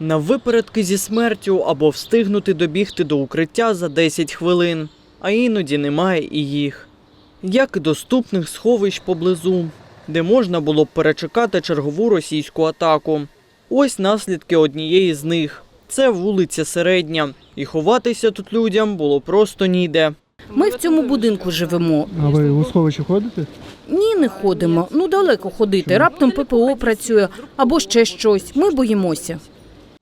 На випередки зі смертю або встигнути добігти до укриття за 10 хвилин, а іноді немає і їх. Як і доступних сховищ поблизу, де можна було б перечекати чергову російську атаку. Ось наслідки однієї з них. Це вулиця Середня, і ховатися тут людям було просто ніде. Ми в цьому будинку живемо. А ви у сховище ходите? Ні, не ходимо. Ну далеко ходити. Раптом ППО працює або ще щось. Ми боїмося.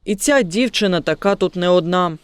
І ця дівчина така тут не одна.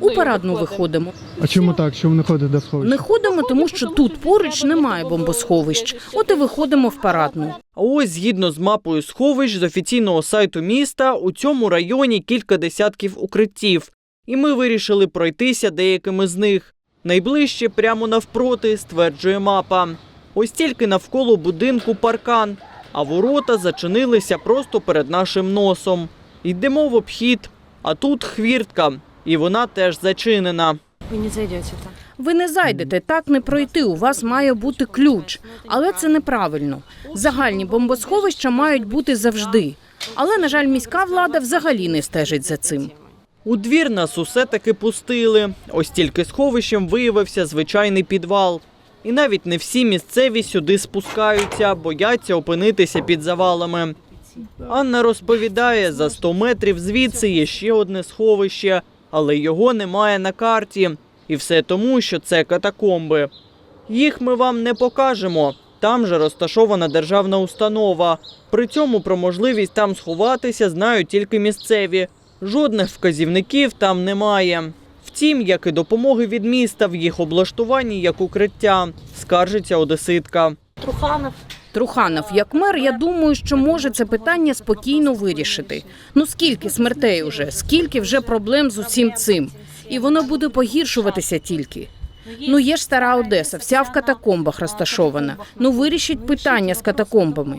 У парадну виходимо. А чому так? Чому не ходите до сховища? Не ходимо, тому що тут поруч немає бомбосховищ. От і виходимо в парадну. А ось згідно з мапою сховищ з офіційного сайту міста, у цьому районі кілька десятків укриттів, і ми вирішили пройтися деякими з них. Найближче прямо навпроти, стверджує мапа. Ось тільки навколо будинку паркан, а ворота зачинилися просто перед нашим носом. Йдемо в обхід, а тут хвіртка, і вона теж зачинена. Вы не зайдете там. Ви не зайдете, так не пройти. У вас має бути ключ. Але це неправильно. Загальні бомбосховища мають бути завжди. Але, на жаль, міська влада взагалі не стежить за цим. У двір нас усе таки пустили. Ось тільки сховищем виявився звичайний підвал. І навіть не всі місцеві сюди спускаються, бояться опинитися під завалами. Анна розповідає, за 100 метрів звідси є ще одне сховище, але його немає на карті. І все тому, що це катакомби. Їх ми вам не покажемо. Там же розташована державна установа. При цьому про можливість там сховатися знають тільки місцеві. Жодних вказівників там немає. Втім, як і допомоги від міста в їх облаштуванні як укриття, скаржиться одеситка. Труханов. Труханов, як мер, я думаю, що може це питання спокійно вирішити. Ну скільки смертей уже, скільки вже проблем з усім цим, і воно буде погіршуватися тільки. Ну є ж стара Одеса, вся в катакомбах розташована. Ну вирішіть питання з катакомбами.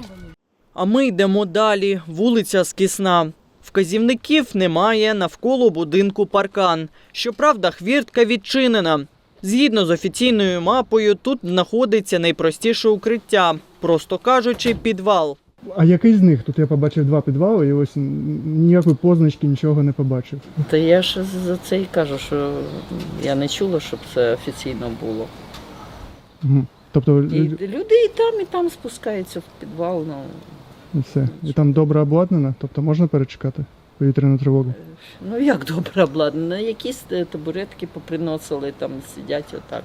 А ми йдемо далі. Вулиця Скісна. Вказівників немає навколо будинку паркан. Щоправда, хвіртка відчинена. Згідно з офіційною мапою, тут знаходиться найпростіше укриття, просто кажучи, підвал. А який з них? Тут я побачив два підвали і ось ніякої позначки, нічого не побачив. Та я ж за це і кажу, що я не чула, щоб це офіційно було. Мгм. Тобто І лю- люди і там, і там спускаються в підвал. Ну, і все. І там добре обладнано, тобто можна перечекати повітряну тривогу. ну як добре обладнано. Якісь е, табуретки поприносили, там сидять отак.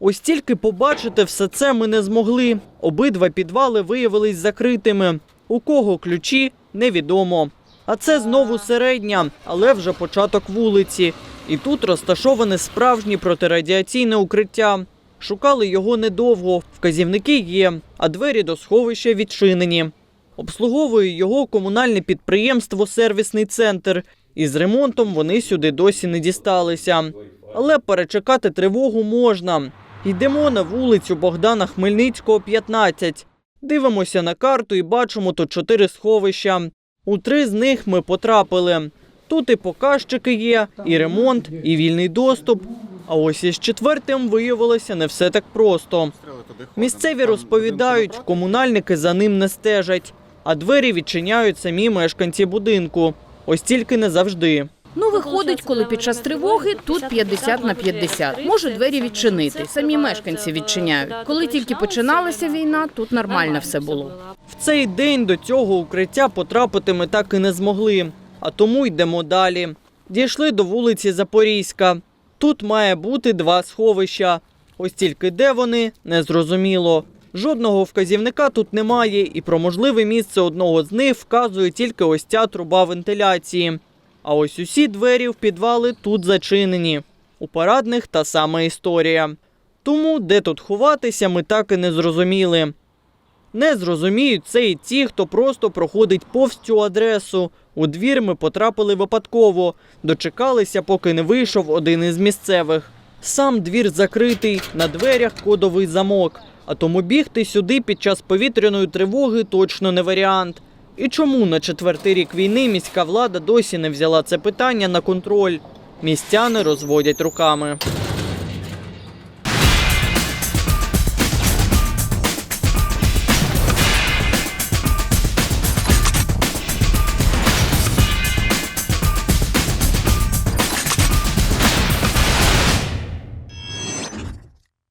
Ось тільки побачити все це ми не змогли. Обидва підвали виявились закритими. У кого ключі невідомо. А це знову середня, але вже початок вулиці. І тут розташоване справжнє протирадіаційне укриття. Шукали його недовго. Вказівники є, а двері до сховища відчинені. Обслуговує його комунальне підприємство Сервісний центр. І з ремонтом вони сюди досі не дісталися. Але перечекати тривогу можна. Йдемо на вулицю Богдана Хмельницького, 15. Дивимося на карту і бачимо тут чотири сховища. У три з них ми потрапили. Тут і показчики є, і ремонт, і вільний доступ. А ось із четвертим виявилося не все так просто. Місцеві розповідають, комунальники за ним не стежать, а двері відчиняють самі мешканці будинку. Ось тільки не завжди. Ну виходить, коли під час тривоги тут 50 на 50. Можуть двері відчинити. Самі мешканці відчиняють. Коли тільки починалася війна, тут нормально все було. В цей день до цього укриття потрапити ми так і не змогли, а тому йдемо далі. Дійшли до вулиці Запорізька. Тут має бути два сховища. Ось тільки де вони, незрозуміло. Жодного вказівника тут немає, і про можливе місце одного з них вказує тільки ось ця труба вентиляції. А ось усі двері в підвали тут зачинені. У парадних та сама історія. Тому де тут ховатися, ми так і не зрозуміли. Не зрозуміють це і ті, хто просто проходить повз цю адресу. У двір ми потрапили випадково, дочекалися, поки не вийшов один із місцевих. Сам двір закритий, на дверях кодовий замок. А тому бігти сюди під час повітряної тривоги точно не варіант. І чому на четвертий рік війни міська влада досі не взяла це питання на контроль? Містяни розводять руками.